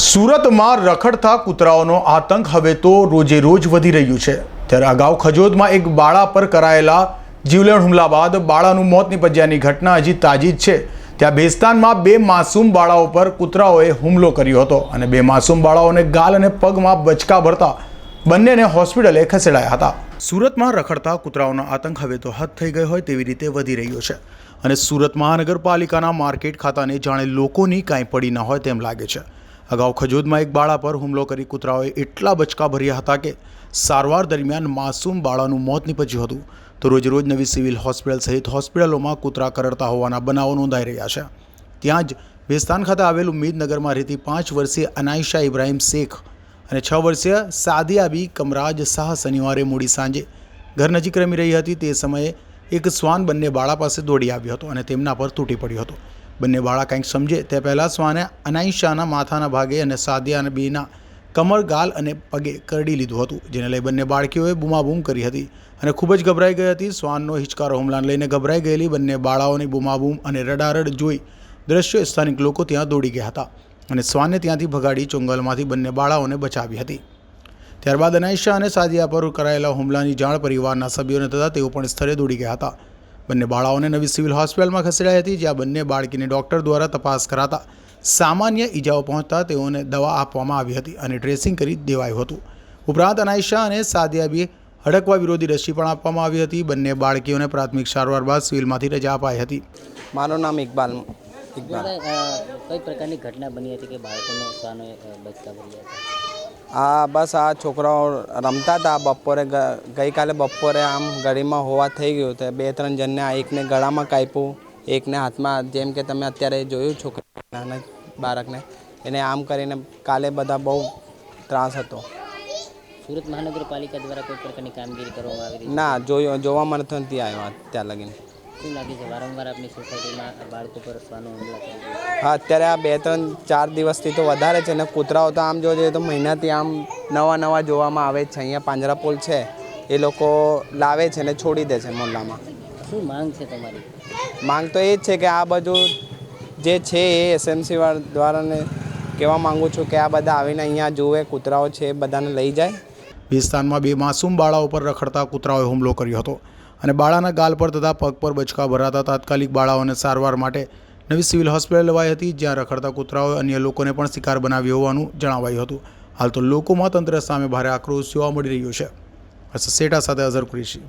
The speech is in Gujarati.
સુરતમાં રખડતા કૂતરાઓનો આતંક હવે તો રોજે રોજ વધી રહ્યું છે. ત્યારે અગાઉ ખજોદમાં એક બાળા પર કરાયેલા જીવલેણ હુમલા બાદ બાળાનું મોત નિપજ્યાની ઘટના હજી તાજી જ છે. ત્યાં બેસ્તાનમાં બે માસૂમ બાળાઓ પર કૂતરાઓએ હુમલો કર્યો હતો અને બે માસૂમ બાળાઓને ગાલ અને પગમાં બચકા ભરતા બંનેને હોસ્પિટલે ખસેડાયા હતા. સુરતમાં રખડતા કૂતરાઓનો આતંક હવે તો હદ થઈ ગયો હોય તેવી રીતે વધી રહ્યો છે અને સુરત મહાનગરપાલિકાના માર્કેટ ખાતાને જાણે લોકોની કાંઈ પડી ન હોય તેમ લાગે છે. અગાઉ ખજોદમાં એક બાળા પર હુમલો કરી કૂતરાઓએ એટલા બચકા ભર્યા હતા કે સારવાર દરમિયાન માસૂમ બાળાનું મોત નીપજ્યું હતું. તો રોજરોજ નવી સિવિલ હોસ્પિટલ સહિત હોસ્પિટલોમાં કૂતરા કરડતા હોવાના બનાવો નોંધાઈ રહ્યા છે. ત્યાં જ ભેસ્તાન ખાતે આવેલ ઉમ્મીદનગરમાં રહેતી પાંચ વર્ષીય અનાયશા ઇબ્રાહિમ શેખ અને છ વર્ષીય સાદિયાબી કમરાજ શાહ શનિવારે મોડી સાંજે ઘર નજીક રમી રહી હતી. તે સમયે એક શ્વાન બંને બાળા પાસે દોડી આવ્યો હતો અને તેમના પર તૂટી પડ્યો હતો. બંને બાળા કંઈક સમજે તે પહેલાં શ્વાને અનાઈશાના માથાના ભાગે અને સાદિયા બીના કમર, ગાલ અને પગે કરડી લીધું હતું, જેને લઈ બંને બાળકીઓએ બૂમાબૂમ કરી હતી અને ખૂબ જ ગભરાઈ ગઈ હતી. શ્વાનનો હિચકારો હુમલાને લઈને ગભરાઈ ગયેલી બંને બાળાઓની બૂમાબૂમ અને રડારડ જોઈ દ્રશ્યો સ્થાનિક લોકો ત્યાં દોડી ગયા હતા અને શ્વાનને ત્યાંથી ભગાડી ચુંગલમાંથી બંને બાળાઓને બચાવી હતી. ત્યારબાદ અનાઈશા અને સાદિયા પર કરાયેલા હુમલાની જાણ પરિવારના સભ્યોને થતાં તેઓ પણ સ્થળે દોડી ગયા હતા. બંને બાળાઓને નવી સિવિલ હોસ્પિટલમાં ખસેડાઈ હતી જ્યાં બંને બાળકીને ડૉક્ટર દ્વારા તપાસ કરાતા સામાન્ય ઈજાઓ પહોંચતા તેઓને દવા આપવામાં આવી હતી અને ડ્રેસિંગ કરી દેવાયું હતું. ઉપરાંત અનાયશા અને સાદિયાબીએ હડકવા વિરોધી રસી પણ આપવામાં આવી હતી. બંને બાળકીઓને પ્રાથમિક સારવાર બાદ સિવિલમાંથી રજા અપાઈ હતી. મારું નામ ઇકબાલ ઇકબાલ. કઈ પ્રકારની ઘટના બની હતી કે બાળકોનો હતા? આ બસ આ છોકરાઓ રમતા હતા બપોરે ગઈકાલે બપોરે આમ ગળીમાં હોવા થઈ ગયું તો બે ત્રણ જણને આ એકને ગળામાં કાપ્યું એકને હાથમાં જેમ કે તમે અત્યારે જોયું છોકરા નાના બાળકને એને આમ કરીને કાલે બધા બહુ ત્રાસ હતો. સુરત મહાનગરપાલિકા દ્વારા કોઈ પ્રકારની કામગીરી કરવામાં આવી ના જોયો મને નથી આવ્યો ત્યાં લગીને. શું લાગે છે? વારંવાર આપની સોસાયટીમાં બાળકો પર શ્વાનો હુમલા થઈ હા અત્યારે આ બે ત્રણ ચાર દિવસથી તો વધારે છે ને કૂતરાઓ તો આમ જોવા જોઈએ તો મહિનાથી આમ નવા નવા જોવામાં આવે છે. અહીંયા પાંજરાપોલ છે. એ લોકો લાવે છે ને છોડી દે છે મોલ્લામાં. શું માંગ છે તમારી? માંગ તો એ જ છે કે આ બધું જે છે એ એસએમસી દ્વારાને કહેવા માંગુ છું કે આ બધા આવીને અહીંયા જુએ કૂતરાઓ છે એ બધાને લઈ જાય. વિસ્તારમાં બે માસૂમ બાળાઓ પર રખડતા કૂતરાઓએ હુમલો કર્યો હતો. અને બાળાના ગાલ પર તથા પગ પર બચકા ભરાતા તાત્કાલિક બાળાઓને સારવાર માટે નવી સિવિલ હોસ્પિટલ લવાઈ હતી, જ્યાં રખડતા કૂતરાઓએ અન્ય લોકોને પણ શિકાર બનાવ્યો હોવાનું જણાવાયું હતું. હાલ તો લોકોમાં તંત્ર સામે ભારે આક્રોશ જોવા મળી રહ્યો છે. સેટા સાથે અઝર કુરેશી.